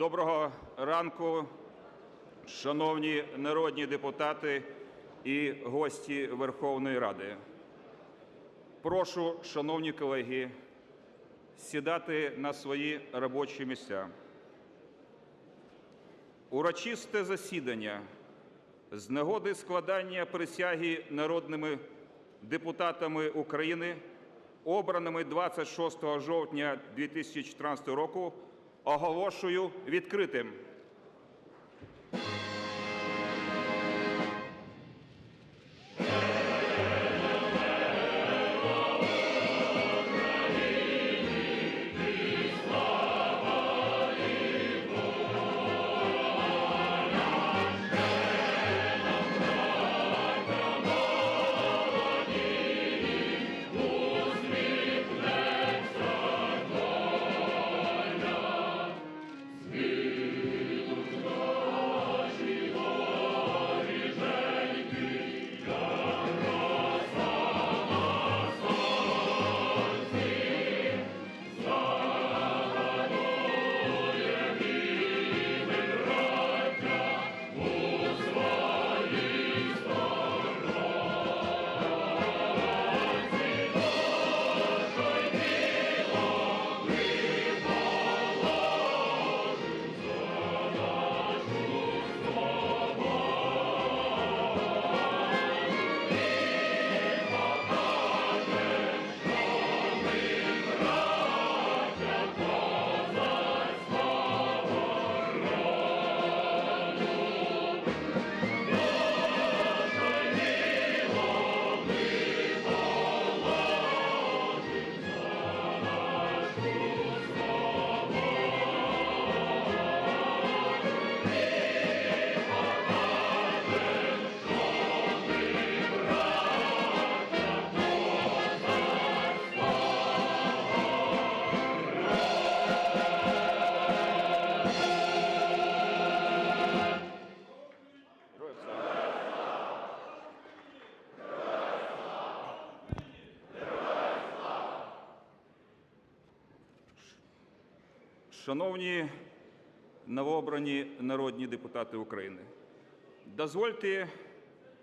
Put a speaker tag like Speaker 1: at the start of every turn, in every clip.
Speaker 1: Доброго ранку, шановні народні депутати і гості Верховної Ради. Прошу, шановні колеги, сідати на свої робочі місця. Урочисте засідання з нагоди складання присяги народними депутатами України, обраними 26 жовтня 2014 року, оголошую відкритим. Шановні новообрані народні депутати України, дозвольте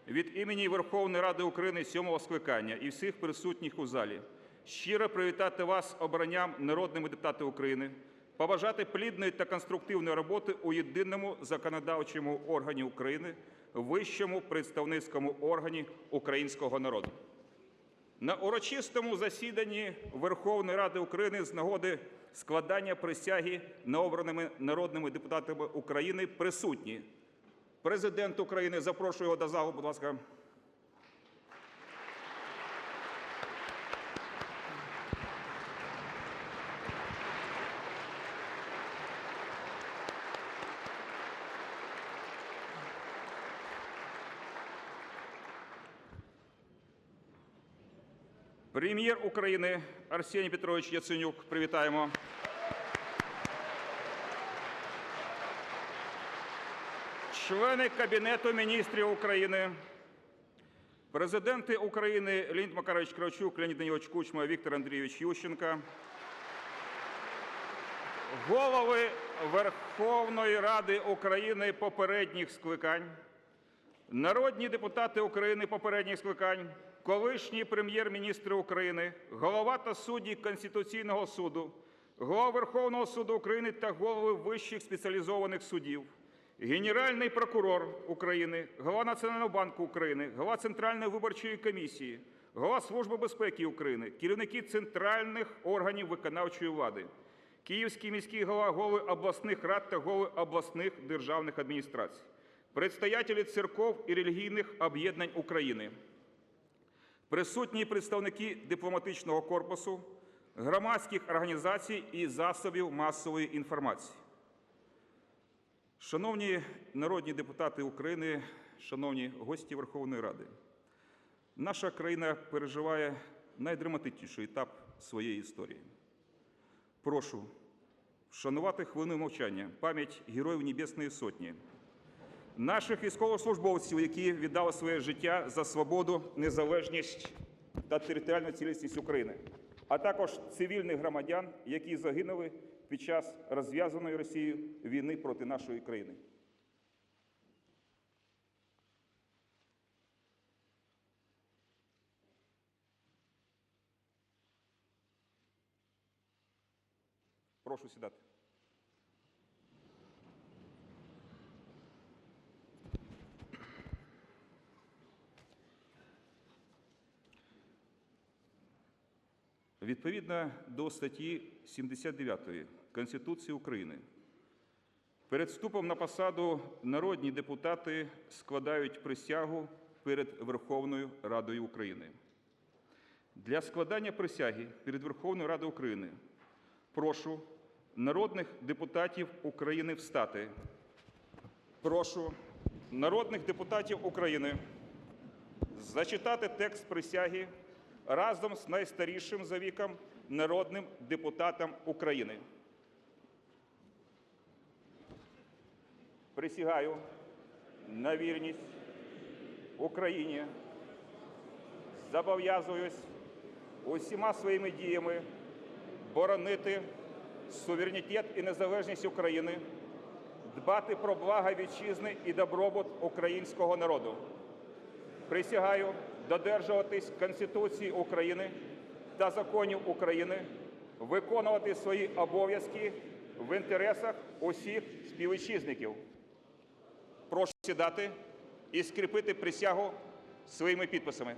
Speaker 1: від імені Верховної Ради України сьомого скликання і всіх присутніх у залі щиро привітати вас обранням народними депутатами України, побажати плідної та конструктивної роботи у єдиному законодавчому органі України, вищому представницькому органі українського народу. На урочистому засіданні Верховної Ради України з нагоди складання присяги необраними народними депутатами України присутні. Президент України, запрошую його до залу, будь ласка. Прем'єр України Арсеній Петрович Яценюк. Привітаємо. Члени Кабінету міністрів України, президенти України Леонід Макарович Кравчук, Леонід Данилович Кучма, Віктор Андрійович Ющенко, голови Верховної Ради України попередніх скликань, народні депутати України попередніх скликань, колишні прем'єр-міністри України, голова та судді Конституційного суду, голова Верховного суду України та голови вищих спеціалізованих судів, Генеральний прокурор України, голова Національного банку України, голова Центральної виборчої комісії, голова Служби безпеки України, керівники центральних органів виконавчої влади, Київський міський голова, голови обласних рад та голови обласних державних адміністрацій, предстоятелі церков і релігійних об'єднань України, присутні представники дипломатичного корпусу, громадських організацій і засобів масової інформації. Шановні народні депутати України, шановні гості Верховної Ради, наша країна переживає найдраматичніший етап своєї історії. Прошу вшанувати хвилиною мовчання пам'ять Героїв Небесної Сотні, наших військовослужбовців, які віддали своє життя за свободу, незалежність та територіальну цілісність України. а також цивільних громадян, які загинули під час розв'язаної Росією війни проти нашої країни. Прошу сідати. Відповідно до статті 79 Конституції України, перед вступом на посаду народні депутати складають присягу перед Верховною Радою України. Для складання присяги перед Верховною Радою України прошу народних депутатів України встати. Прошу народних депутатів України зачитати текст присяги разом з найстарішим за віком народним депутатом України. Присягаю на вірність Україні. Зобов'язуюсь усіма своїми діями боронити суверенітет і незалежність України, дбати про благо вітчизни і добробут українського народу. Присягаю додержуватись Конституції України та законів України, виконувати свої обов'язки в інтересах усіх співвітчизників. Прошу сідати і скріпити присягу своїми підписами.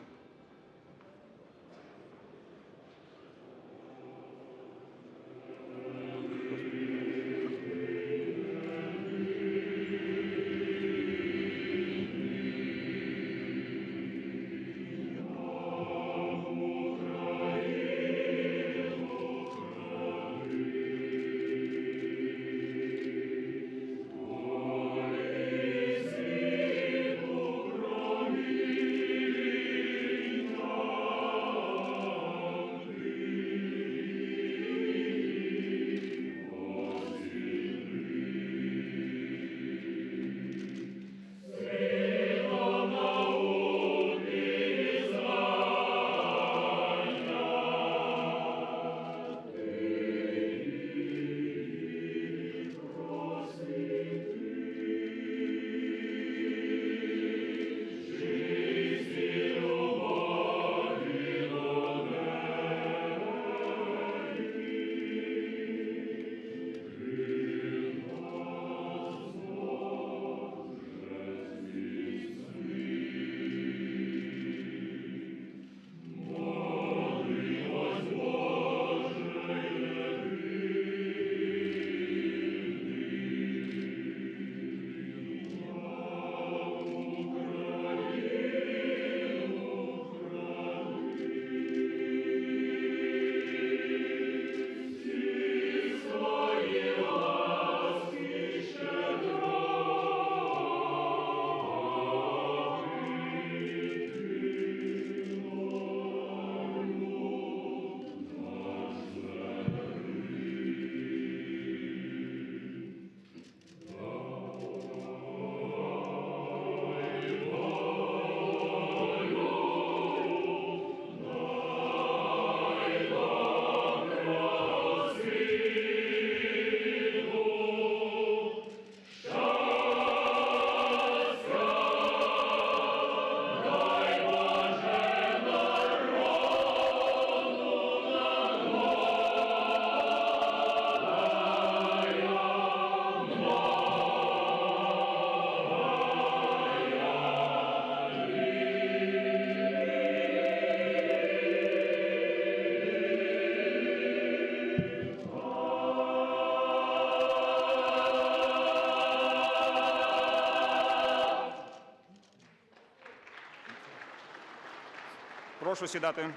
Speaker 1: Прошу сідати.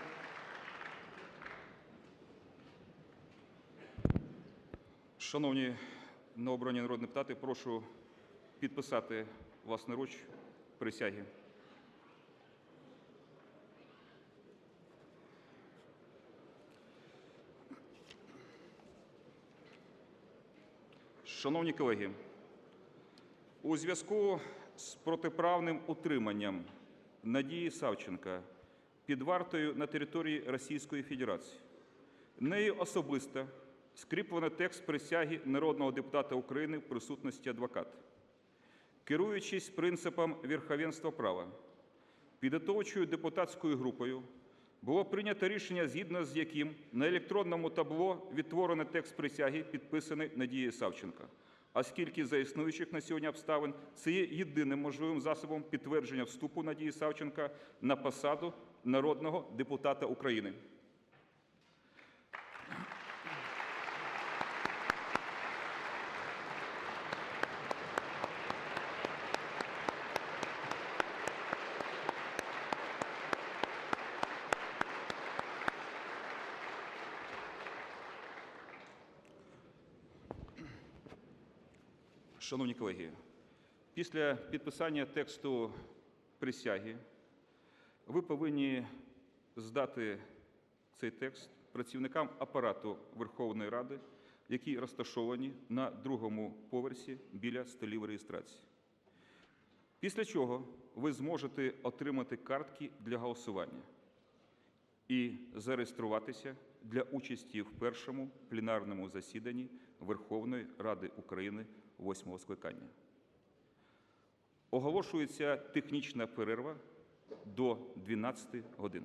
Speaker 1: Шановні новообрані народні депутати, прошу підписати власноруч присяги. Шановні колеги, у зв'язку з протиправним утриманням Надії Савченка під вартою на території Російської Федерації Нею особисто скріплено текст присяги народного депутата України в присутності адвоката. Керуючись принципом верховенства права, підготовчою депутатською групою було прийнято рішення, згідно з яким на електронному табло відтворено текст присяги, підписаний Надією Савченко, оскільки за існуючих на сьогодні обставин це є єдиним можливим засобом підтвердження вступу Надії Савченко на посаду народного депутата України. Шановні колеги, після підписання тексту присяги ви повинні здати цей текст працівникам апарату Верховної Ради, які розташовані на другому поверсі біля столів реєстрації. Після чого ви зможете отримати картки для голосування і зареєструватися для участі в першому пленарному засіданні Верховної Ради України восьмого скликання. Оголошується технічна перерва до 12 годин.